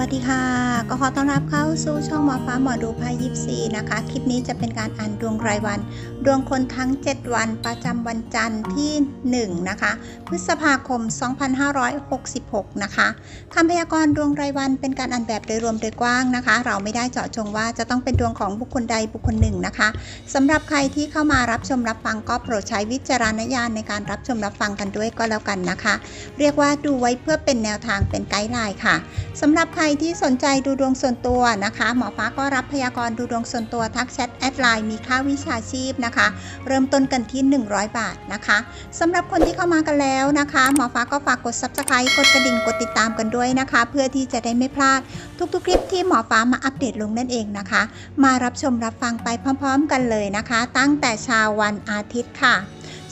วัสดีค่ะ ก็ขอต้อนรับเข้าสู่ช่องหมอฟ้าหมอดูพายยิปซีนะคะ คลิปนี้จะเป็นการอ่านดวงรายวัน ดวงคนทั้ง 7 วันประจำวันจันทร์ที่ 1 นะคะ พฤษภาคม 2566 นะคะคำพยากรณ์ดวงรายวันเป็นการอ่านแบบโดยรวมโดยกว้างนะคะ เราไม่ได้เจาะจงว่าจะต้องเป็นดวงของบุคคลใดบุคคลหนึ่งนะคะสำหรับใครที่เข้ามารับชมรับฟังก็โปรดใช้วิจารณญาณในการรับชมรับฟังกันด้วยก็แล้วกันนะคะ เรียกว่าดูไว้เพื่อเป็นแนวทางเป็นไกด์ไลน์ค่ะสำหรับใครที่สนใจดูดวงส่วนตัวนะคะ หมอฟ้าก็รับพยากรณ์ดูดวงส่วนตัวทักแชทแอดไลน์มีค่าวิชาชีพนะคะ เริ่มต้นกันที่ 100 บาทนะคะสำหรับคนที่เข้ามากันแล้วนะคะ หมอฟ้าก็ฝากกด subscribe กดกระดิ่งกดติดตามกันด้วยนะคะ เพื่อที่จะได้ไม่พลาดทุกๆ คลิปที่หมอฟ้ามาอัปเดตลงนั่นเองนะคะ มารับชมรับฟังไปพร้อม ๆ กันเลยนะคะ ตั้งแต่เชาวันอาทิตย์ค่ะ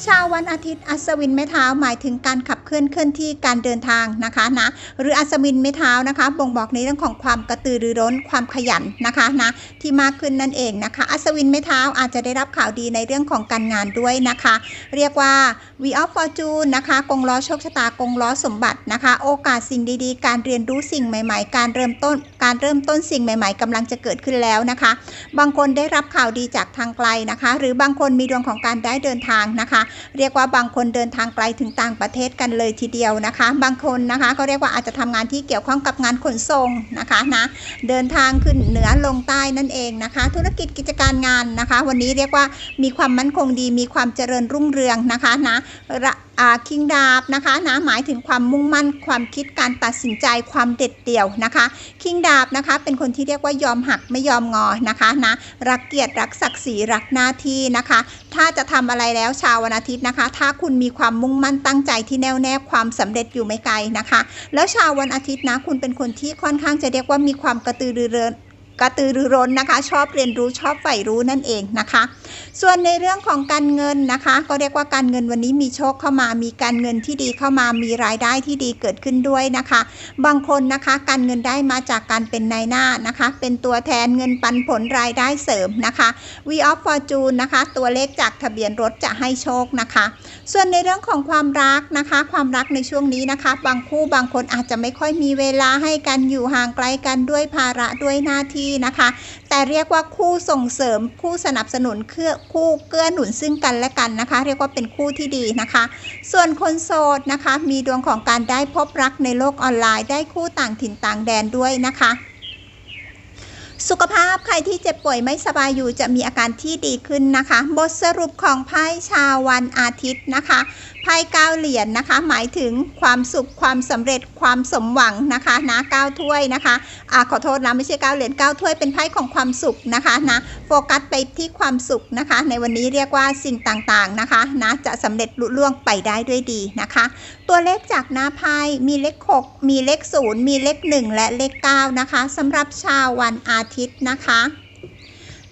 ชาววันอาทิตย์อัศวินไม้เท้าหมายถึงการขับเคลื่อนเคลื่อนที่การเดินทางนะคะนะหรืออัศวินไม้เท้านะคะ บ่งบอกในเรื่องของความกระตือรือร้นความขยันนะคะนะที่มากขึ้นนั่นเองนะคะ อัศวินไม้เท้าอาจจะได้รับข่าวดีในเรื่องของการงานด้วยนะคะ เรียกว่า V of Fortune นะคะกงล้อโชคชะตากงล้อสมบัตินะคะ โอกาสสิ่งดีๆ การเรียนรู้สิ่งใหม่ ๆ การเริ่มต้นการเริ่มต้นสิ่งใหม่ ๆกำลังจะเกิดขึ้นแล้วนะคะ บางคนได้รับข่าวดีจากทางไกลนะคะ หรือบางคนมีดวงของการได้เดินทางนะคะเรียกว่าบางคนเดินทางไกลถึงต่างประเทศกันเลยทีเดียวนะคะ บางคนนะคะก็เรียกว่าอาจจะทำงานที่เกี่ยวข้องกับงานขนส่งนะคะนะเดินทางขึ้นเหนือลงใต้นั่นเองนะคะ ธุรกิจกิจการงานนะคะ วันนี้เรียกว่ามีความมั่นคงดีมีความเจริญรุ่งเรืองนะคะนะระ คิงดาบนะคะนะหมายถึงความมุ่งมั่นความคิดการตัดสินใจความเด็ดเดี่ยวนะคะคิงดาบนะคะเป็นคนที่เรียกว่ายอมหักไม่ยอมงอนะคะนะรักเกียรติรักศักดิ์ศรีรักหน้าที่นะคะ ถ้าจะทำอะไรแล้วชาววันอาทิตย์นะคะ ถ้าคุณมีความมุ่งมั่นตั้งใจที่แน่วแน่ความสำเร็จอยู่ไม่ไกลนะคะ แล้วชาววันอาทิตย์นะคุณเป็นคนที่ค่อนข้างจะเรียกว่ามีความกระตือรือร้น กระตือรือร้นนะคะ ชอบเรียนรู้ชอบใฝ่รู้นั่นเองนะคะ ส่วนในเรื่องของการเงินนะคะ ก็เรียกว่าการเงินวันนี้มีโชคเข้ามามีการเงินที่ดีเข้ามามีรายได้ที่ดีเกิดขึ้นด้วยนะคะ บางคนนะคะการเงินได้มาจากการเป็นนายหน้านะคะ เป็นตัวแทนเงินปันผลรายได้เสริมนะคะ V of Fortune นะคะ ตัวเลขจากทะเบียนรถจะให้โชคนะคะ ส่วนในเรื่องของความรักนะคะ ความรักในช่วงนี้นะคะ บางคู่บางคนอาจจะไม่ค่อยมีเวลาให้กันอยู่ห่างไกลกันด้วยภาระด้วยหน้าที่นะคะ แต่เรียกว่าคู่ส่งเสริมคู่สนับสนุนเครือคู่เกื้อหนุนซึ่งกันและกันนะคะ เรียกว่าเป็นคู่ที่ดีนะคะ ส่วนคนโสดนะคะ มีดวงของการได้พบรักในโลกออนไลน์ ได้คู่ต่างถิ่นต่างแดนด้วยนะคะสุขภาพใครที่เจ็บป่วยไม่สบายอยู่จะมีอาการที่ดีขึ้นนะคะ บทสรุปของไพ่ชาววันอาทิตย์นะคะ พ่เก้าเหรียญนนะคะ หมายถึงความสุขความสำเร็จความสมหวังนะคะนะเก้าถ้วยนะคะอ่าขอโทษนะไม่ใช่เก้าเหรียญเก้าถ้วยเป็นไพ่ของความสุขนะคะนะโฟกัสไปที่ความสุขนะคะ ในวันนี้เรียกว่าสิ่งต่างๆนะคะนะจะสำเร็จลุล่วงไปได้ด้วยดีนะคะ ตัวเลขจากหน้าไพ่มีเลข 6 มีเลข 0 มีเลข 1 และเลข 9 นะคะสำหรับชาววันอาทิตย์นะคะ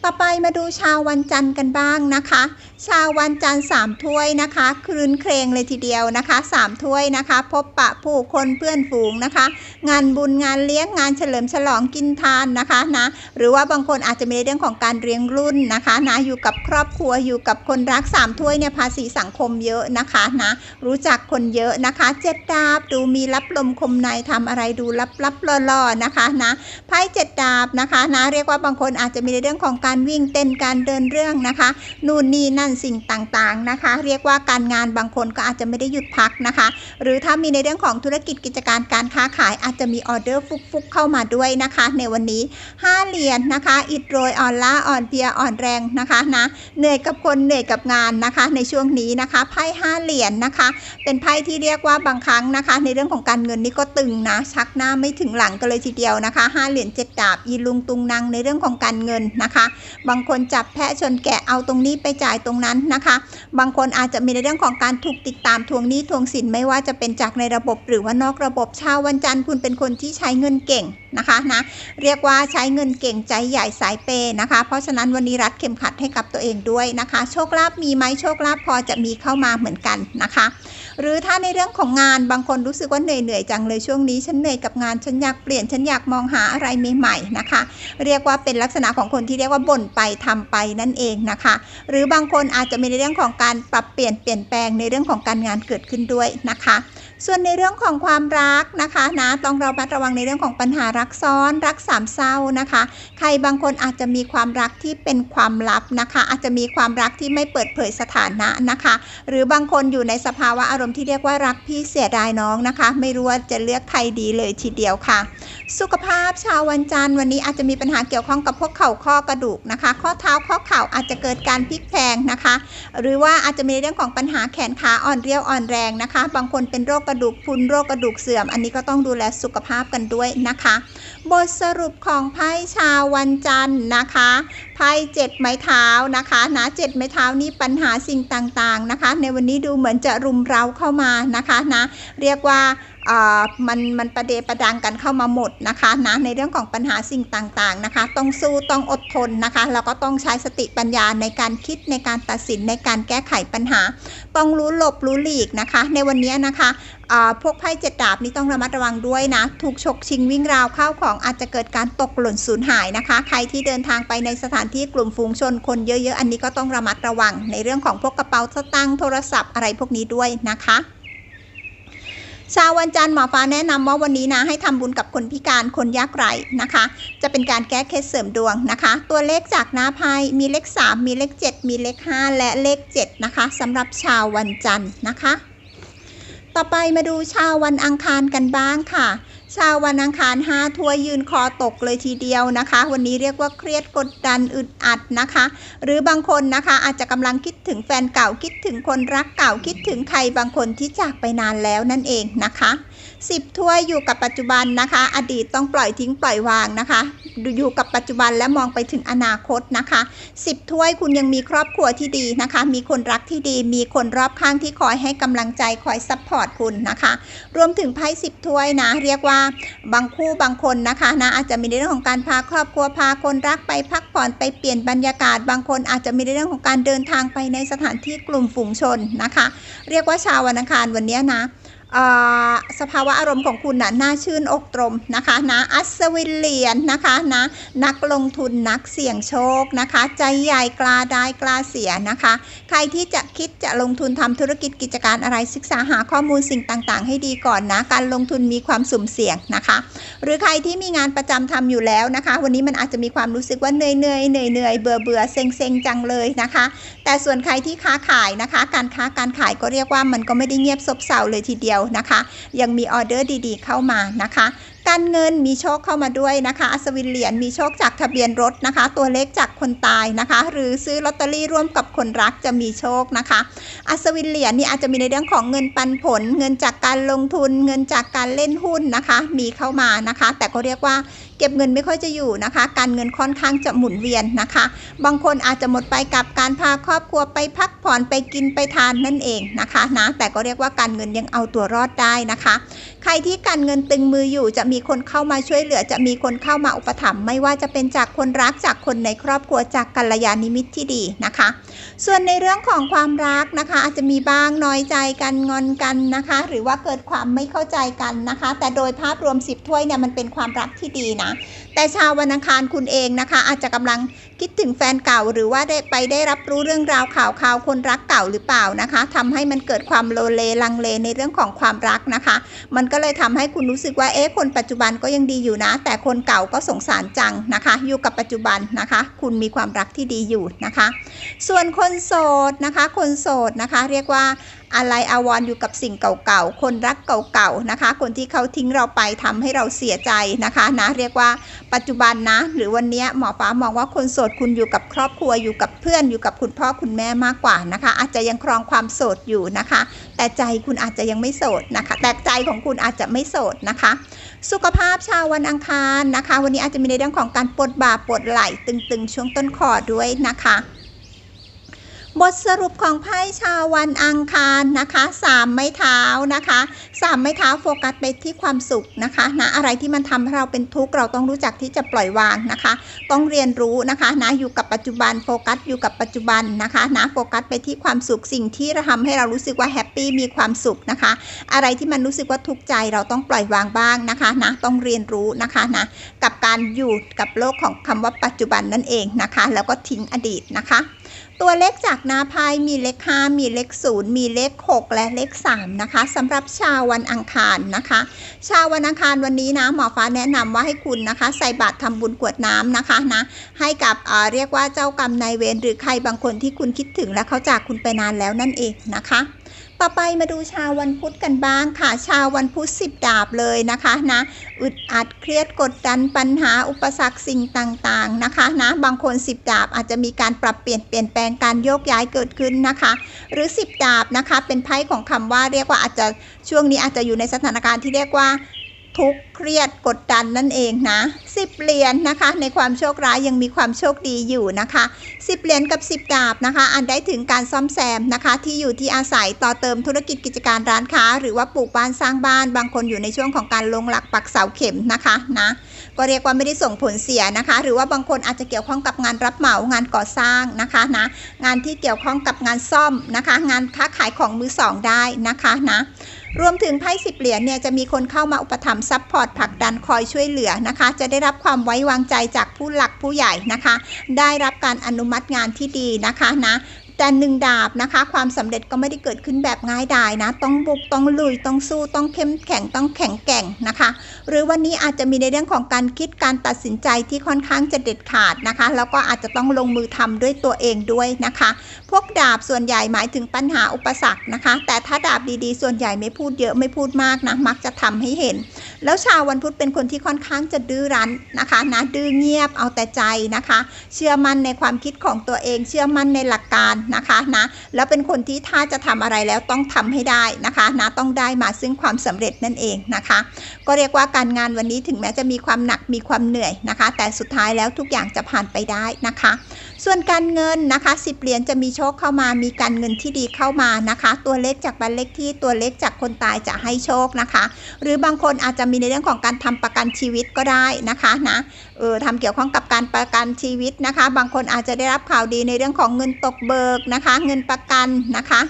ต่อไปมาดูชาววันจันทร์กันบ้างนะคะชาววันจันทร์สามถ้วยนะคะ ครืนเครงเลยทีเดียวนะคะสามถ้วยนะคะ พบปะผู้คนเพื่อนฝูงนะคะ งานบุญงานเลี้ยงงานเฉลิมฉลองกินทานนะคะนะหรือว่าบางคนอาจจะมีเรื่องของการเลี้ยงรุ่นนะคะนะอยู่กับครอบครัวอยู่กับคนรักสามถ้วยเนี่ยภาษีสังคมเยอะนะคะนะรู้จักคนเยอะนะคะเจ็ดดาบดูมีรับลมคมในทำอะไรดูลับลับล่อๆนะคะนะไพ่เจ็ดดาบนะคะนะเรียกว่าบางคนอาจจะมีในเรื่องของการวิ่งเต้นการเดินเรื่องนะคะ นู่นนี่นั่นสิ่งต่างๆนะคะ เรียกว่าการงานบางคนก็อาจจะไม่ได้หยุดพักนะคะ หรือถ้ามีในเรื่องของธุรกิจกิจการการค้าขายอาจจะมีออเดอร์ฟุกๆเข้ามาด้วยนะคะ ในวันนี้ 5 เหรียญนะคะ อิดโรยอ่อนล้าอ่อนเพลียอ่อนแรงนะคะนะเหนื่อยกับคนเหนื่อยกับงานนะคะ ในช่วงนี้นะคะไพ่5เหรียญนะคะ เป็นไพ่ที่เรียกว่าบางครั้งนะคะ ในเรื่องของการเงินนี่ก็ตึงนะชักหน้าไม่ถึงหลังกันเลยทีเดียวนะคะ5เหรียญเจ็ดดาบอีลุงตุงนางในเรื่องของการเงินนะคะ บางคนจับแพะชนแกะเอาตรงนี้ไปจ่ายตรงนั้นนะคะ บางคนอาจจะมีในเรื่องของการถูกติดตามทวงหนี้ทวงสินไม่ว่าจะเป็นจากในระบบหรือว่านอกระบบชาววันจันทร์คุณเป็นคนที่ใช้เงินเก่งนะคะนะเรียกว่าใช้เงินเก่งใจใหญ่สายเปย์นะคะ เพราะฉะนั้นวันนี้รัดเข็มขัดให้กับตัวเองด้วยนะคะ โชคลาภมีไหมโชคลาภพอจะมีเข้ามาเหมือนกันนะคะ หรือถ้าในเรื่องของงานบางคนรู้สึกว่าเหนื่อยเหนื่อยๆจังเลยช่วงนี้ฉันเหนื่อยกับงานฉันอยากเปลี่ยนฉันอยากมองหาอะไรใหม่ๆนะคะ เรียกว่าเป็นลักษณะของคนที่เรียกว่าบ่นไปทำไปนั่นเองนะคะ หรือบางคนอาจจะมีในเรื่องของการปรับเปลี่ยนเปลี่ยนแปลงในเรื่องของการงานเกิดขึ้นด้วยนะคะ ส่วนในเรื่องของความรักนะคะนะต้องเรามัดระวังในเรื่องของปัญหารักซ้อนรักสามเศร้านะคะ ใครบางคนอาจจะมีความรักที่เป็นความลับนะคะ อาจจะมีความรักที่ไม่เปิดเผยสถานะนะคะ หรือบางคนอยู่ในสภาวะอารมณ์ที่เรียกว่ารักพี่เสียดายน้องนะคะ ไม่รู้ว่าจะเลือกใครดีเลยทีเดียวค่ะ สุขภาพชาววันจันทร์วันนี้อาจจะมีปัญหาเกี่ยวข้องกับพวกเข่าข้อกระดูกนะคะ ข้อเท้าข้อเข่าอาจจะเกิดการพลิกแพลงนะคะ หรือว่าอาจจะมีเรื่องของปัญหาแขนขาอ่อนเรียวอ่อนแรงนะคะ บางคนเป็นโรคกระดูกพุนโรคกระดูกเสื่อม อันนี้ก็ต้องดูแลสุขภาพกันด้วยนะคะ บทสรุปของไพ่ชาววันจันทร์นะคะไพ่เจ็ดไม้เท้านะคะนะเจ็ดไม้เท้านี้ปัญหาสิ่งต่างๆนะคะ ในวันนี้ดูเหมือนจะรุมเร้าเข้ามานะคะนะเรียกว่ามันมันประเดประดังกันเข้ามาหมดนะคะนะในเรื่องของปัญหาสิ่งต่างๆนะคะ ต้องสู้ต้องอดทนนะคะแล้วก็ต้องใช้สติปัญญาในการคิดในการตัดสินในการแก้ไขปัญหา ต้องรู้หลบรู้หลีกนะคะ ในวันนี้นะคะพวกไพ่เจ็ดดาบนี้ต้องระมัดระวังด้วยนะ ถูกฉกชิงวิ่งราวเข้าของอาจจะเกิดการตกหล่นสูญหายนะคะ ใครที่เดินทางไปในสถานที่กลุ่มฝูงชนคนเยอะๆ อันนี้ก็ต้องระมัดระวัง ในเรื่องของพวกกระเป๋าสตางค์โทรศัพท์อะไรพวกนี้ด้วยนะคะชาววันจันทร์หมอฟ้าแนะนำว่าวันนี้นะให้ทำบุญกับคนพิการคนยากไร้นะคะ จะเป็นการแก้เคล็ดเสริมดวงนะคะ ตัวเลขจากหน้าไพ่มีเลข 3 มีเลข 7 มีเลข 5 และเลข 7 นะคะสำหรับชาววันจันทร์นะคะ ต่อไปมาดูชาววันอังคารกันบ้างค่ะ ชาววันอังคารห้าทัวยืนคอตกเลยทีเดียวนะคะ วันนี้เรียกว่าเครียดกดดันอึดอัดนะคะ หรือบางคนนะคะอาจจะกำลังคิดถึงแฟนเก่าคิดถึงคนรักเก่าคิดถึงใครบางคนที่จากไปนานแล้วนั่นเองนะคะ สิบถ้วยอยู่กับปัจจุบันนะคะ อดีตต้องปล่อยทิ้งปล่อยวางนะคะอยู่กับปัจจุบันและมองไปถึงอนาคตนะคะสิบถ้วยคุณยังมีครอบครัวที่ดีนะคะ มีคนรักที่ดี มีคนรอบข้างที่คอยให้กำลังใจคอยซัพพอร์ตคุณนะคะ รวมถึงไพ่สิบถ้วยนะ เรียกว่าบางคู่บางคนนะคะนะอาจจะมีในเรื่องของการพาครอบครัวพาคนรักไปพักผ่อนไปเปลี่ยนบรรยากาศ บางคนอาจจะมีในเรื่องของการเดินทางไปในสถานที่กลุ่มฝูงชนนะคะ เรียกว่าชาววันอังคารวันนี้นะ สภาวะอารมณ์ของคุณนะน่าชื่นอกตรมนะคะนะอัศวินเหรียญนนะคะนะนักลงทุนนักเสี่ยงโชคนะคะ ใจใหญ่กล้าได้กล้าเสียนะคะ ใครที่จะคิดจะลงทุนทำธุรกิจกิจการอะไรศึกษาหาข้อมูลสิ่งต่างๆ ให้ดีก่อนนะการลงทุนมีความสุ่มเสี่ยงนะคะ หรือใครที่มีงานประจำทำอยู่แล้วนะคะ วันนี้มันอาจจะมีความรู้สึกว่าเหนื่อยเหนื่อยเหนื่อยเหนื่อยเบื่อเบื่อเซ็งเซ็งจังเลยนะคะ แต่ส่วนใครที่ค้าขายนะคะ การค้าการขายก็เรียกว่ามันก็ไม่ได้เงียบซบเซาเลยทีเดียวนะคะ ยังมีออเดอร์ดีๆ เข้ามานะคะ การเงินมีโชคเข้ามาด้วยนะคะอัศวินเหรียญมีโชคจากทะเบียนรถนะคะ ตัวเลขจากคนตายนะคะ หรือซื้อลอตเตอรี่ร่วมกับคนรักจะมีโชคนะคะ อัศวินเหรียญนี่อาจจะมีในเรื่องของเงินปันผล เงินจากการลงทุน เงินจากการเล่นหุ้นนะคะ มีเข้ามานะคะ แต่ก็เรียกว่าเก็บเงินไม่ค่อยจะอยู่นะคะ การเงินค่อนข้างจะหมุนเวียนนะคะ บางคนอาจจะหมดไปกับการพาครอบครัวไปพักผ่อนไปกินไปทานนั่นเองนะคะนะแต่ก็เรียกว่าการเงินยังเอาตัวรอดได้นะคะ ใครที่การเงินตึงมืออยู่จะมีีคนเข้ามาช่วยเหลือ จะมีคนเข้ามาอุปถัมภ์ไม่ว่าจะเป็นจากคนรักจากคนในครอบครัวจากกัลยาณมิตรที่ดีนะคะ ส่วนในเรื่องของความรักนะคะ อาจจะมีบ้างน้อยใจกันงอนกันนะคะ หรือว่าเกิดความไม่เข้าใจกันนะคะ แต่โดยภาพรวม 10 ถ้วยเนี่ยมันเป็นความรักที่ดีนะแต่ชาววันอังคารคุณเองนะคะ อาจจะกำลัง คิดถึงแฟนเก่าหรือว่าได้ไปได้รับรู้เรื่องราวข่าวข่าวคนรักเก่าหรือเปล่านะคะทำให้มันเกิดความโลเลลังเลในเรื่องของความรักนะคะ มันก็เลยทำให้คุณรู้สึกว่าเอ๊ะคนปัจจุบันก็ยังดีอยู่นะ แต่คนเก่าก็สงสารจังนะคะ อยู่กับปัจจุบันนะคะ คุณมีความรักที่ดีอยู่นะคะ ส่วนคนโสดนะคะ คนโสดนะคะ เรียกว่า อะไรอาวรอยู่กับสิ่งเก่าๆ คนรักเก่าๆนะคะ คนที่เขาทิ้งเราไปทำให้เราเสียใจนะคะนะเรียกว่าปัจจุบันนะ หรือวันนี้หมอฟ้ามองว่าคนโสดคุณอยู่กับครอบครัวอยู่กับเพื่อนอยู่กับคุณพ่อคุณแม่มากกว่านะคะ อาจจะยังครองความโสดอยู่นะคะ แต่ใจคุณอาจจะยังไม่โสดนะคะ แต่ใจของคุณอาจจะไม่โสดนะคะ สุขภาพชาววันอังคารนะคะ วันนี้อาจจะมีในเรื่องของการปวดบ่าปวดไหล่ตึงๆ ช่วงต้นคอด้วยนะคะ บทสรุปของไพ่ชาววันอังคารนะคะสามไม้เท้านะคะสามไม้เท้าโฟกัสไปที่ความสุขนะคะนะอะไรที่มันทำให้เราเป็นทุกข์เราต้องรู้จักที่จะปล่อยวางนะคะ ต้องเรียนรู้นะคะนะอยู่กับปัจจุบันโฟกัสอยู่กับปัจจุบันนะคะนะโฟกัสไปที่ความสุขสิ่งที่ทำให้เรารู้สึกว่าแฮปปี้มีความสุขนะคะ อะไรที่มันรู้สึกว่าทุกข์ใจเราต้องปล่อยวางบ้างนะคะนะต้องเรียนรู้นะคะนะกับการอยู่กับโลกของคำว่าปัจจุบันนั่นเองนะคะ แล้วก็ทิ้งอดีตนะคะ ตัวเลขจากนาไพ่มีเลข5มีเลข0มีเลข 6 และเลข3นะคะสำหรับชาววันอังคารนะคะ ชาววันอังคารวันนี้นะหมอฟ้าแนะนำว่าให้คุณนะคะ ใส่บาตรทำบุญกวดน้ำนะคะนะให้กับเอ่อเรียกว่าเจ้ากรรมนายเวรหรือใครบางคนที่คุณคิดถึงและเขาจากคุณไปนานแล้วนั่นเองนะคะ ต่อไปมาดูชาววันพุธกันบ้างค่ะ ชาววันพุธสิบดาบเลยนะคะนะอึดอัดเครียดกดดันปัญหาอุปสรรคสิ่งต่างๆนะคะนะบางคนสิบดาบอาจจะมีการปรับเปลี่ยนเปลี่ยนแปลงการโยกย้ายเกิดขึ้นนะคะ หรือสิบดาบนะคะเป็นไพ่ของคำว่าเรียกว่าอาจจะช่วงนี้อาจจะอยู่ในสถานการณ์ที่เรียกว่า ทุกข์เครียดกดดันนั่นเองนะสิบเหรียญนะคะ ในความโชคร้ายยังมีความโชคดีอยู่นะคะสิบเหรียญกับสิบดาบนะคะ อันได้ถึงการซ่อมแซมนะคะ ที่อยู่ที่อาศัยต่อเติมธุรกิจกิจการร้านค้า หรือว่าปลูกบ้านสร้างบ้าน บางคนอยู่ในช่วงของการลงหลักปักเสาเข็มนะคะนะก็เรียกว่าไม่ได้ส่งผลเสียนะคะ หรือว่าบางคนอาจจะเกี่ยวข้องกับงานรับเหมางานก่อสร้างนะคะนะงานที่เกี่ยวข้องกับงานซ่อมนะคะ งานค้าขายของมือสองได้นะคะนะ รวมถึงไพ่สิบเหรียญเนี่ยจะมีคนเข้ามาอุปถัมภ์ซัพพอร์ตผลักดันคอยช่วยเหลือนะคะ จะได้รับความไว้วางใจจากผู้หลักผู้ใหญ่นะคะ ได้รับการอนุมัติงานที่ดีนะคะนะ แต่หนึ่งดาบนะคะ ความสำเร็จก็ไม่ได้เกิดขึ้นแบบง่ายดายนะ ต้องบุกต้องลุยต้องสู้ต้องเข้มแข็งต้องแข็งแกร่งนะคะ หรือวันนี้อาจจะมีในเรื่องของการคิดการตัดสินใจที่ค่อนข้างจะเด็ดขาดนะคะ แล้วก็อาจจะต้องลงมือทำด้วยตัวเองด้วยนะคะ พวกดาบส่วนใหญ่หมายถึงปัญหาอุปสรรคนะคะ แต่ถ้าดาบดีๆ ส่วนใหญ่ไม่พูดเยอะไม่พูดมากนะมักจะทำให้เห็น แล้วชาววันพุธเป็นคนที่ค่อนข้างจะดื้อรั้นนะคะนะดื้อเงียบเอาแต่ใจนะคะ เชื่อมั่นในความคิดของตัวเอง เชื่อมั่นในหลักการนะคะนะแล้วเป็นคนที่ถ้าจะทำอะไรแล้วต้องทำให้ได้นะคะนะต้องได้มาซึ่งความสำเร็จนั่นเองนะคะ ก็เรียกว่าการงานวันนี้ถึงแม้จะมีความหนักมีความเหนื่อยนะคะ แต่สุดท้ายแล้วทุกอย่างจะผ่านไปได้นะคะ ส่วนการเงินนะคะสิบเหรียญจะมีโชคเข้ามามีการเงินที่ดีเข้ามานะคะ ตัวเลขจากบันเลขที่ตัวเลขจากคนตายจะให้โชคนะคะ หรือบางคนอาจจะมีในเรื่องของการทำประกันชีวิตก็ได้นะคะนะเออทำเกี่ยวข้องกับการประกันชีวิตนะคะ บางคนอาจจะได้รับข่าวดีในเรื่องของเงินตกเบิกนะคะ เงินประกันนะคะ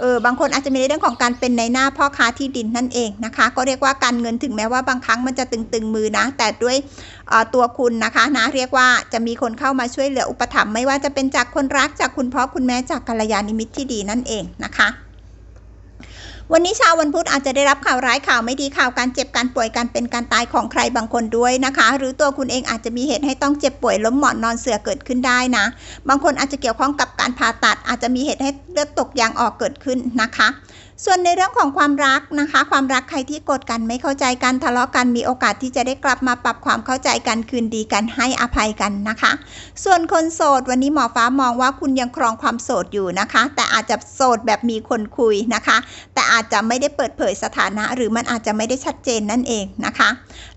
เออบางคนอาจจะมีในเรื่องของการเป็นในหน้าพ่อค้าที่ดินนั่นเองนะคะ ก็เรียกว่าการเงินถึงแม้ว่าบางครั้งมันจะตึงๆมือนะ แต่ด้วยตัวคุณนะคะนะเรียกว่าจะมีคนเข้ามาช่วยเหลืออุปถัมภ์ไม่ว่าจะเป็นจากคนรักจากคุณพ่อคุณแม่จากกัลยาณมิตรที่ดีนั่นเองนะคะ วันนี้ชาววันพุธอาจจะได้รับข่าวร้ายข่าวไม่ดีข่าวการเจ็บการป่วยการเป็นการตายของใครบางคนด้วยนะคะ หรือตัวคุณเองอาจจะมีเหตุให้ต้องเจ็บป่วยล้มหมอนนอนเสือเกิดขึ้นได้นะ บางคนอาจจะเกี่ยวข้องกับการผ่าตัดอาจจะมีเหตุให้เลือดตกยางออกเกิดขึ้นนะคะ ส่วนในเรื่องของความรักนะคะ ความรักใครที่โกรธกันไม่เข้าใจกันทะเลาะกันมีโอกาสที่จะได้กลับมาปรับความเข้าใจกันคืนดีกันให้อภัยกันนะคะ ส่วนคนโสดวันนี้หมอฟ้ามองว่าคุณยังครองความโสดอยู่นะคะ แต่อาจจะโสดแบบมีคนคุยนะคะ แต่อาจจะไม่ได้เปิดเผยสถานะ หรือมันอาจจะไม่ได้ชัดเจนนั่นเองนะคะ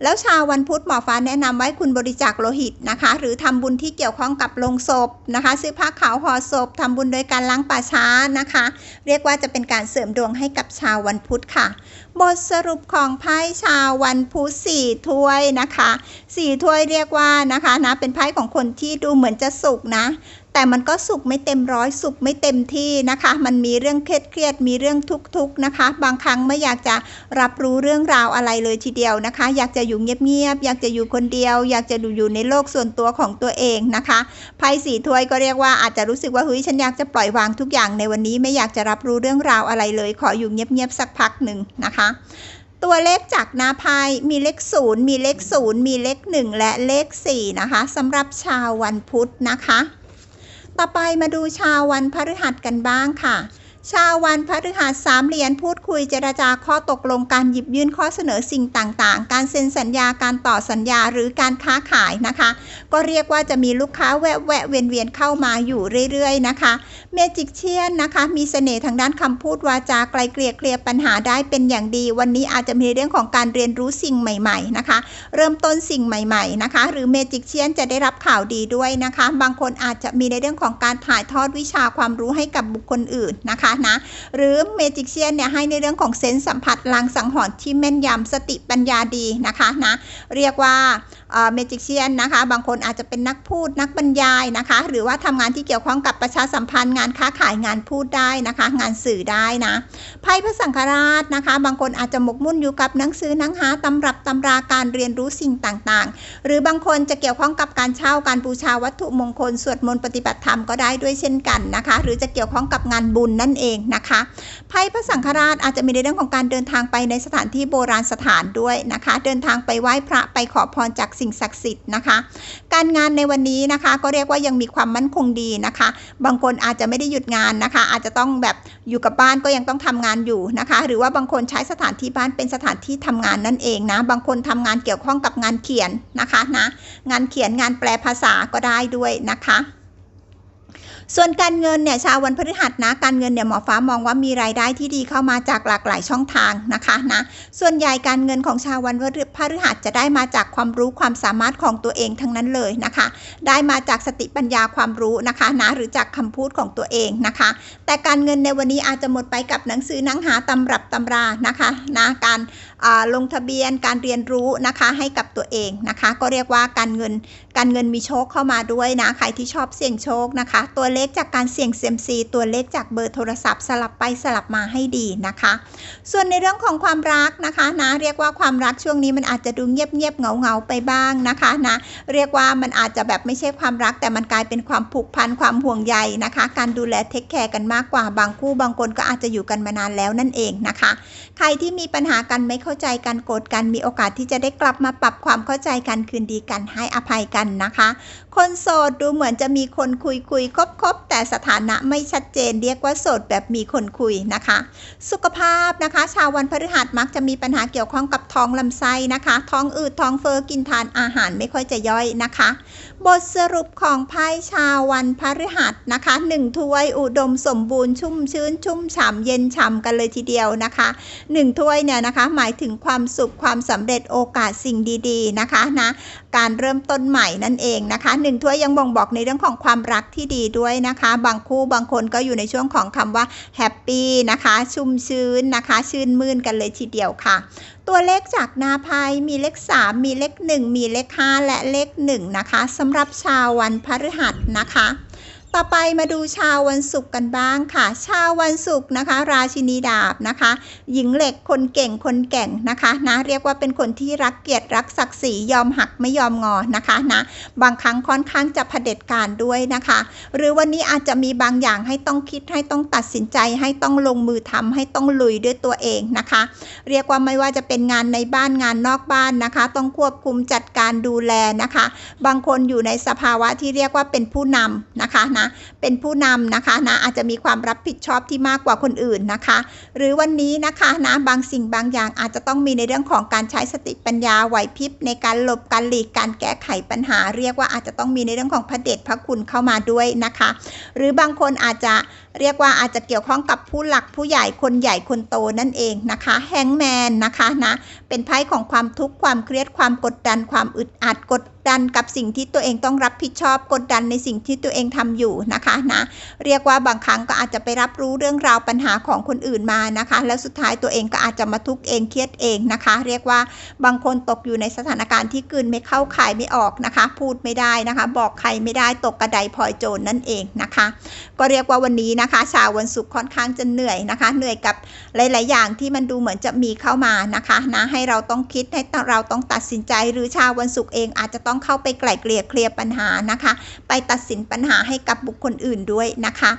แล้วชาววันพุธหมอฟ้าแนะนำไว้คุณบริจาคโลหิตนะคะ หรือทำบุญที่เกี่ยวข้องกับโลงศพนะคะ ซื้อผ้าขาวห่อศพทำบุญโดยการล้างป่าช้านะคะ เรียกว่าจะเป็นการเสริมดวงให้กับชาววันพุธค่ะบทสรุปของไพ่ชาววันพุธสี่ถ้วยนะคะสี่ถ้วยเรียกว่านะคะนะเป็นไพ่ของคนที่ดูเหมือนจะสุขนะแต่มันก็สุขไม่เต็มร้อยสุขไม่เต็มที่นะคะ มันมีเรื่องเครียดเครียดมีเรื่องทุกข์ๆนะคะ บางครั้งไม่อยากจะรับรู้เรื่องราวอะไรเลยทีเดียวนะคะ อยากจะอยู่เงียบๆอยากจะอยู่คนเดียว อยากจะอยู่ในโลกส่วนตัวของตัวเองนะคะไพ่สีถ้วยก็เรียกว่าอาจจะรู้สึกว่าเฮ้ยฉันอยากจะปล่อยวางทุกอย่างในวันนี้ไม่อยากจะรับรู้เรื่องราวอะไรเลย ขออยู่เงียบๆสักพักหนึ่งนะคะตัวเลขจากหน้าไพ่มีเลขศูนย์มีเลขศูนย์มีเลขหนึ่งและเลขสี่นะคะสำหรับชาววันพุธนะคะ ต่อไปมาดูชาววันพฤหัสกันบ้างค่ะ ชาววันพฤหัสสามเหรียญพูดคุยเจรจาข้อตกลงการหยิบยื่นข้อเสนอสิ่งต่างๆ การเซ็นสัญญาการต่อสัญญาหรือการค้าขายนะคะ ก็เรียกว่าจะมีลูกค้าแวะแวะเวียนเวียนเข้ามาอยู่เรื่อยๆนะคะเมจิกเชียนนะคะ มีเสน่ห์ทางด้านคำพูดวาจาไกลเกลี่ยเคลียร์ปัญหาได้เป็นอย่างดี วันนี้อาจจะมีเรื่องของการเรียนรู้สิ่งใหม่ ๆนะคะ เริ่มต้นสิ่งใหม่ ๆนะคะ หรือเมจิกเชียนจะได้รับข่าวดีด้วยนะคะ บางคนอาจจะมีในเรื่องของการถ่ายทอดวิชาความรู้ให้กับบุคคลอื่นนะคะนะหรือเมจิกเชียนเนี่ยให้ในเรื่องของเซนส์สัมผัสลางสังหรณ์ที่แม่นยำสติปัญญาดีนะคะนะเรียกว่าเมจิกเชียนนะคะ บางคนอาจจะเป็นนักพูดนักบรรยายนะคะ หรือว่าทำงานที่เกี่ยวข้องกับประชาสัมพันธ์งานค้าขายงานพูดได้นะคะ งานสื่อได้นะไพ่พระสังฆราชนะคะ บางคนอาจจะหมกมุ่นอยู่กับหนังสือหนังหาตำรับตำราการเรียนรู้สิ่งต่างๆ หรือบางคนจะเกี่ยวข้องกับการเช่าการบูชาวัตถุมงคลสวดมนต์ปฏิบัติธรรมก็ได้ด้วยเช่นกันนะคะ หรือจะเกี่ยวข้องกับงานบุญนั่นเองนะคะไพ่พระสังฆราชอาจจะมีในเรื่องของการเดินทางไปในสถานที่โบราณสถานด้วยนะคะ เดินทางไปไหว้พระไปขอพรจากสิ่งศักดิ์สิทธิ์นะคะ การงานในวันนี้นะคะ ก็เรียกว่ายังมีความมั่นคงดีนะคะ บางคนอาจจะไม่ได้หยุดงานนะคะ อาจจะต้องแบบอยู่กับบ้านก็ยังต้องทำงานอยู่นะคะ หรือว่าบางคนใช้สถานที่บ้านเป็นสถานที่ทำงานนั่นเองนะ บางคนทำงานเกี่ยวข้องกับงานเขียนนะคะนะ งานเขียนงานแปลภาษาก็ได้ด้วยนะคะ ส่วนการเงินเนี่ยชาววันพฤหัสนะการเงินเนี่ยหมอฟ้ามองว่ามีรายได้ที่ดีเข้ามาจากหลากหลายช่องทางนะคะนะส่วนใหญ่การเงินของชาววันพฤหัสจะได้มาจากความรู้ความสามารถของตัวเองทั้งนั้นเลยนะคะ ได้มาจากสติปัญญาความรู้นะคะนะหรือจากคำพูดของตัวเองนะคะ แต่การเงินในวันนี้อาจจะหมดไปกับหนังสือนังหาตำรับตำรานะคะนะการ ลงทะเบียนการเรียนรู้นะคะให้กับตัวเองนะคะ ก็เรียกว่าการเงินการเงินมีโชคเข้ามาด้วยนะใครที่ชอบเสี่ยงโชคนะคะ ตัวเลขจากการเสี่ยงเซียมซีตัวเลขจากเบอร์โทรศัพท์สลับไปสลับมาให้ดีนะคะ ส่วนในเรื่องของความรักนะคะนะเรียกว่าความรักช่วงนี้มันอาจจะดูเงียบเงียบเงาเงาไปบ้างนะคะนะเรียกว่ามันอาจจะแบบไม่ใช่ความรัก แต่มันกลายเป็นความผูกพันความห่วงใยนะคะ การดูแลเทคแคร์กันมากกว่าบางคู่บางคนก็อาจจะอยู่กันมานานแล้วนั่นเองนะคะ ใครที่มีปัญหากันไม่เข้าใจกันโกรธกันมีโอกาสที่จะได้กลับมาปรับความเข้าใจกันคืนดีกันให้อภัยกันนะคะ คนโสดดูเหมือนจะมีคนคุยคุยคบคบแต่สถานะไม่ชัดเจน เรียกว่าโสดแบบมีคนคุยนะคะ สุขภาพนะคะ ชาววันพฤหัสมักจะมีปัญหาเกี่ยวข้องกับท้องลำไส้นะคะ ท้องอืดท้องเฟอ้อกินทานอาหารไม่ค่อยจะย่อยนะคะ บทสรุปของไพ่ชาววันพฤหัสนะคะหนึ่งถ้วยอุดมสมบูรณ์ชุ่มชื้น ชุ่มฉ่ำเย็นฉ่ำกันเลยทีเดียวนะคะหนึ่งถ้วยเนี่ยนะคะหมายถึงความสุขความสำเร็จโอกาสสิ่งดีๆนะคะนะการเริ่มต้นใหม่นั่นเองนะคะหนึ่งถ้วยยังบ่งบอกในเรื่องของความรักที่ดีด้วยนะคะ บางคู่บางคนก็อยู่ในช่วงของคำว่าแฮปปี้นะคะชุ่มชื้นนะคะ ชื่นมื่นกันเลยทีเดียวค่ะ ตัวเลขจากนาพายมีเลข 3 มีเลข 1 มีเลข 5 และเลข 1 นะคะสำหรับชาววันพฤหัสนะคะ ต่อไปมาดูชาววันศุกร์กันบ้างค่ะ ชาววันศุกร์นะคะ ราชินีดาบนะคะ หญิงเหล็กคนเก่งคนแก่งนะคะนะเรียกว่าเป็นคนที่รักเกียรติรักศักดิ์ศรียอมหักไม่ยอมงอนะคะนะบางครั้งค่อนข้างจะเผด็จการด้วยนะคะ หรือวันนี้อาจจะมีบางอย่างให้ต้องคิดให้ต้องตัดสินใจ ให้ต้องลงมือทำให้ต้องลุยด้วยตัวเองนะคะ เรียกว่าไม่ว่าจะเป็นงานในบ้านงานนอกบ้านนะคะ ต้องควบคุมจัดการดูแลนะคะ บางคนอยู่ในสภาวะที่เรียกว่าเป็นผู้นำนะคะนะเป็นผู้นำนะคะนะอาจจะมีความรับผิดชอบที่มากกว่าคนอื่นนะคะ หรือวันนี้นะคะนะบางสิ่งบางอย่างอาจจะต้องมีในเรื่องของการใช้สติปัญญาไหวพริบในการหลบการหลีกการแก้ไขปัญหา เรียกว่าอาจจะต้องมีในเรื่องของพระเดชพระคุณเข้ามาด้วยนะคะ หรือบางคนอาจจะเรียกว่าอาจจะเกี่ยวข้องกับผู้หลักผู้ใหญ่คนใหญ่คนโตนั่นเองนะคะแฮงแมนนะคะนะเป็นไพ่ของความทุกข์ความเครียดความกดดัน ความอึดอัดกดดันกับสิ่งที่ตัวเองต้องรับผิดชอบกดดันในสิ่งที่ตัวเองทำอยู่นะคะนะเรียกว่าบางครั้งก็อาจจะไปรับรู้เรื่องราวปัญหาของคนอื่นมานะคะ แล้วสุดท้ายตัวเองก็อาจจะมาทุกข์เองเครียดเองนะคะ เรียกว่าบางคนตกอยู่ในสถานการณ์ที่กืนไม่เข้าขายไม่ออกนะคะ พูดไม่ได้นะคะ บอกใครไม่ได้ตกกระไดพลอยโจรนนั่นเองนะคะ ก็เรียกว่าวันนี้นะคะ ชาววันศุกร์ค่อนข้างจะเหนื่อยนะคะ เหนื่อยกับหลาย ๆ อย่างที่มันดูเหมือนจะมีเข้ามานะคะนะให้เราต้องคิดให้เราต้องตัดสินใจ หรือชาววันศุกร์เองอาจจะต้องเข้าไปไกล่เกลี่ยเคลียร์ปัญหานะคะ ไปตัดสินปัญหาให้กับบุคคลอื่นด้วยนะคะ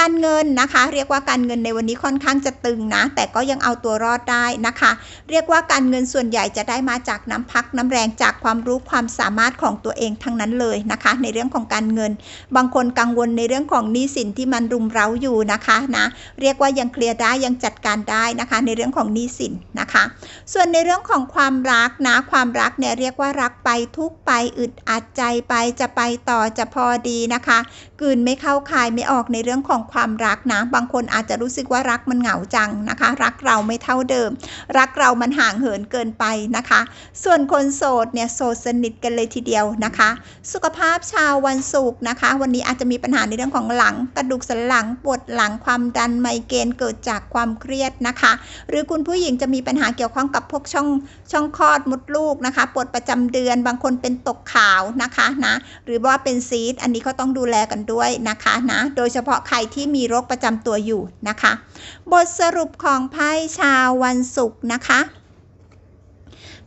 การเงินนะคะ เรียกว่าการเงินในวันนี้ค่อนข้างจะตึงนะ แต่ก็ยังเอาตัวรอดได้นะคะ เรียกว่าการเงินส่วนใหญ่จะได้มาจากน้ำพักน้ำแรงจากความรู้ความสามารถของตัวเองทั้งนั้นเลยนะคะ ในเรื่องของการเงิน บางคนกังวลในเรื่องของหนี้สินที่มันรุมเร้าอยู่นะคะนะเรียกว่ายังเคลียร์ได้ยังจัดการได้นะคะ ในเรื่องของหนี้สินนะคะ ส่วนในเรื่องของความรักนะความรักเนี่ยเรียกว่ารักไปทุกไปอึดอัดใจไปจะไปต่อจะพอดีนะคะกืนไม่เข้าคายไม่ออกในเรื่องของความรักนะ บางคนอาจจะรู้สึกว่ารักมันเหงาจังนะคะ รักเราไม่เท่าเดิม รักเรามันห่างเหินเกินไปนะคะ ส่วนคนโสดเนี่ยโสดสนิทกันเลยทีเดียวนะคะ สุขภาพชาววันศุกร์นะคะ วันนี้อาจจะมีปัญหาในเรื่องของหลัง กระดูกสันหลังปวดหลังความดันไมเกรนเกิดจากความเครียดนะคะ หรือคุณผู้หญิงจะมีปัญหาเกี่ยวข้องกับพวกช่องช่องคลอดมดลูกนะคะปวดประจำเดือนบางคนเป็นตกขาวนะคะนะหรือว่าเป็นซีดอันนี้ก็ต้องดูแลกันด้วยนะคะนะ โดยเฉพาะใครที่มีโรคประจำตัวอยู่นะคะ บทสรุปของไพ่ชาววันศุกร์นะคะ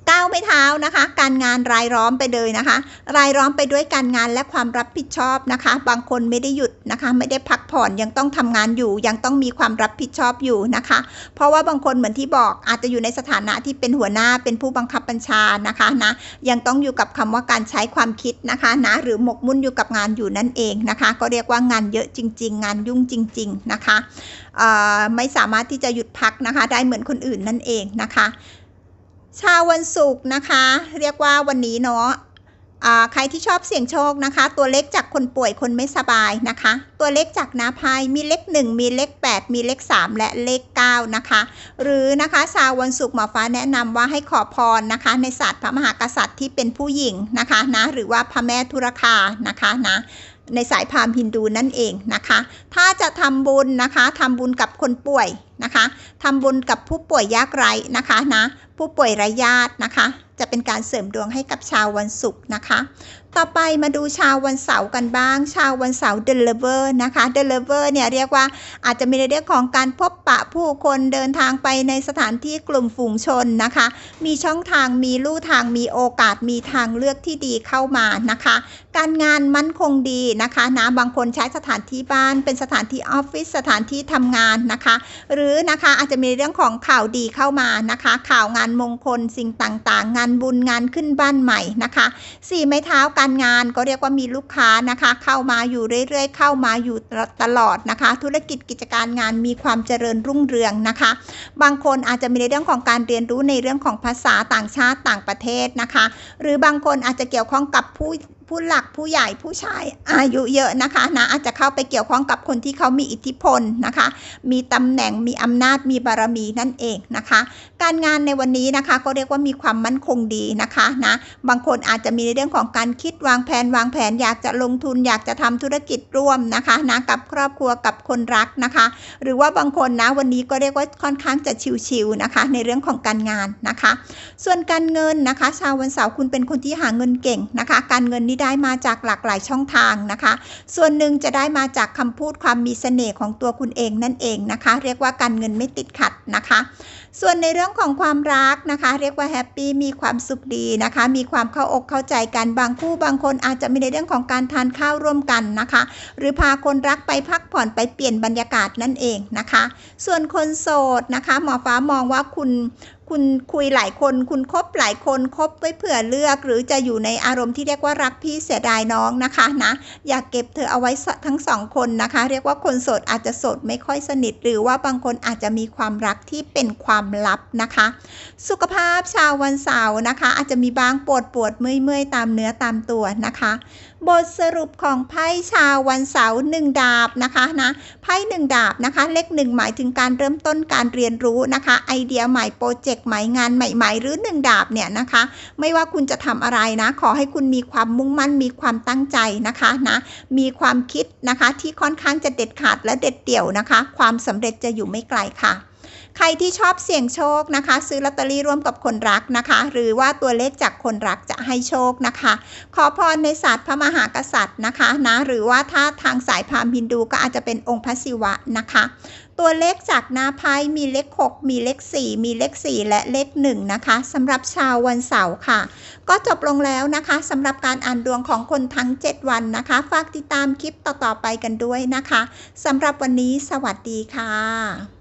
ก้าวไม่เท้านะคะ การงานรายล้อมไปเลยนะคะ รายล้อมไปด้วยการงานและความรับผิดชอบนะคะ บางคนไม่ได้หยุดนะคะ ไม่ได้พักผ่อนยังต้องทำงานอยู่ ยังต้องมีความรับผิดชอบอยู่นะคะ เพราะว่าบางคนเหมือนที่บอกอาจจะอยู่ในสถานะที่เป็นหัวหน้าเป็นผู้บังคับบัญชานะคะนะยังต้องอยู่กับคำว่าการใช้ความคิดนะคะนะหรือหมกมุ่นอยู่กับงานอยู่นั่นเองนะคะ ก็เรียกว่างานเยอะจริง ๆ งานยุ่งจริง ๆนะคะไม่สามารถที่จะหยุดพักนะคะ ได้เหมือนคนอื่นนั่นเองนะคะ ชาววันศุกร์นะคะ เรียกว่าวันนี้เนาะใครที่ชอบเสี่ยงโชคนะคะ ตัวเลขจากคนป่วยคนไม่สบายนะคะ ตัวเลขจากนาพายมีเลข 1 มีเลข 8 มีเลข 3 และเลข 9 นะคะ หรือนะคะชาววันศุกร์หมอฟ้าแนะนำว่าให้ขอพรนะคะ ในศาสตร์พระมหากษัตริย์ที่เป็นผู้หญิงนะคะนะหรือว่าพระแม่ธุรคานะคะนะในสายพราหมณ์ฮินดูนั่นเองนะคะ ถ้าจะทำบุญนะคะทำบุญกับคนป่วยนะคะทำบุญกับผู้ป่วยยากไร้นะคะนะ ผู้ป่วยไร้ญาตินะคะ จะเป็นการเสริมดวงให้กับชาววันศุกร์นะคะ ต่อไปมาดูชาววันเสาร์กันบ้าง ชาววันเสาร์เดลเวอร์นะคะเดลเวอร์เนี่ยเรียกว่าอาจจะมีในเรื่องของการพบปะผู้คนเดินทางไปในสถานที่กลุ่มฝูงชนนะคะ มีช่องทางมีลู่ทางมีโอกาสมีทางเลือกที่ดีเข้ามานะคะ การงานมั่นคงดีนะคะนะบางคนใช้สถานที่บ้าน เป็นสถานที่ออฟฟิศสถานที่ทำงานนะคะ หรือนะคะอาจจะมีเรื่องของข่าวดีเข้ามานะคะ ข่าวงานมงคลสิ่งต่างๆ งานบุญงานขึ้นบ้านใหม่นะคะสี่ไม้เท้าการงานก็เรียกว่ามีลูกค้านะคะ เข้ามาอยู่เรื่อย ๆ เข้ามาอยู่ตลอดนะคะ ธุรกิจกิจการงานมีความเจริญรุ่งเรืองนะคะ บางคนอาจจะมีในเรื่องของการเรียนรู้ในเรื่องของภาษาต่างชาติต่างประเทศนะคะ หรือบางคนอาจจะเกี่ยวข้องกับผู้ ผู้หลักผู้ใหญ่ผู้ชายอายุเยอะนะคะนะอาจจะเข้าไปเกี่ยวข้องกับคนที่เขามีอิทธิพลนะคะ มีตำแหน่งมีอำนาจมีบารมีนั่นเองนะคะ การงานในวันนี้นะคะก็เรียกว่ามีความมั่นคงดีนะคะนะบางคนอาจจะมีในเรื่องของการคิดวางแผนวางแผนอยากจะลงทุนอยากจะทำธุรกิจร่วมนะคะนะกับครอบครัวกับคนรักนะคะ หรือว่าบางคนนะวันนี้ก็เรียกว่าค่อนข้างจะชิวๆนะคะ ในเรื่องของการงานนะคะ ส่วนการเงินนะคะ ชาววันเสาร์คุณเป็นคนที่หาเงินเก่งนะคะ การเงินนี้ได้มาจากหลากหลายช่องทางนะคะ ส่วนหนึ่งจะได้มาจากคำพูดความมีเสน่ห์ของตัวคุณเองนั่นเองนะคะ เรียกว่าการเงินไม่ติดขัดนะคะ ส่วนในเรื่องของความรักนะคะ เรียกว่าแฮปปี้มีความสุขดีนะคะ มีความเข้าอกเข้าใจกันบางคู่บางคนอาจจะมีในเรื่องของการทานข้าวร่วมกันนะคะ หรือพาคนรักไปพักผ่อนไปเปลี่ยนบรรยากาศนั่นเองนะคะ ส่วนคนโสดนะคะ หมอฟ้ามองว่าคุณ คุณคุยหลายคน คุณคบหลายคนคบไว้เผื่อเลือก หรือจะอยู่ในอารมณ์ที่เรียกว่ารักพี่เสียดายน้องนะคะนะอยากเก็บเธอเอาไว้ทั้งสองคนนะคะ เรียกว่าคนโสดอาจจะโสดไม่ค่อยสนิท หรือว่าบางคนอาจจะมีความรักที่เป็นความลับนะคะ สุขภาพชาววันเสาร์นะคะ อาจจะมีบางปวดปวดเมื่อยเมื่อยตามเนื้อตามตัวนะคะ บทสรุปของไพ่ชาววันเสาร์หนึ่งดาบนะคะนะไพ่หนึ่งดาบนะคะ เลขหนึ่งหมายถึงการเริ่มต้นการเรียนรู้นะคะ ไอเดียใหม่โปรเจกต์ใหม่งานใหม่ ๆ หรือหนึ่งดาบเนี่ยนะคะ ไม่ว่าคุณจะทำอะไรนะ ขอให้คุณมีความมุ่งมั่นมีความตั้งใจนะคะนะมีความคิดนะคะที่ค่อนข้างจะเด็ดขาดและเด็ดเดี่ยวนะคะ ความสำเร็จจะอยู่ไม่ไกลค่ะ ใครที่ชอบเสี่ยงโชคนะคะ ซื้อลอตเตอรี่ร่วมกับคนรักนะคะ หรือว่าตัวเลขจากคนรักจะให้โชคนะคะ ขอพรในศาสตร์พระมหากษัตริย์นะคะนะหรือว่าถ้าทางสายพราหมณ์ฮินดูก็อาจจะเป็นองค์พระศิวะนะคะตัวเลขจากหน้าไพ่มีเลข 6 มีเลข 4 มีเลข 4 และเลข 1 นะคะสำหรับชาววันเสาร์ค่ะ ก็จบลงแล้วนะคะสำหรับการอ่านดวงของคนทั้ง 7 วันนะคะ ฝากติดตามคลิปต่อๆไปกันด้วยนะคะสำหรับวันนี้สวัสดีค่ะ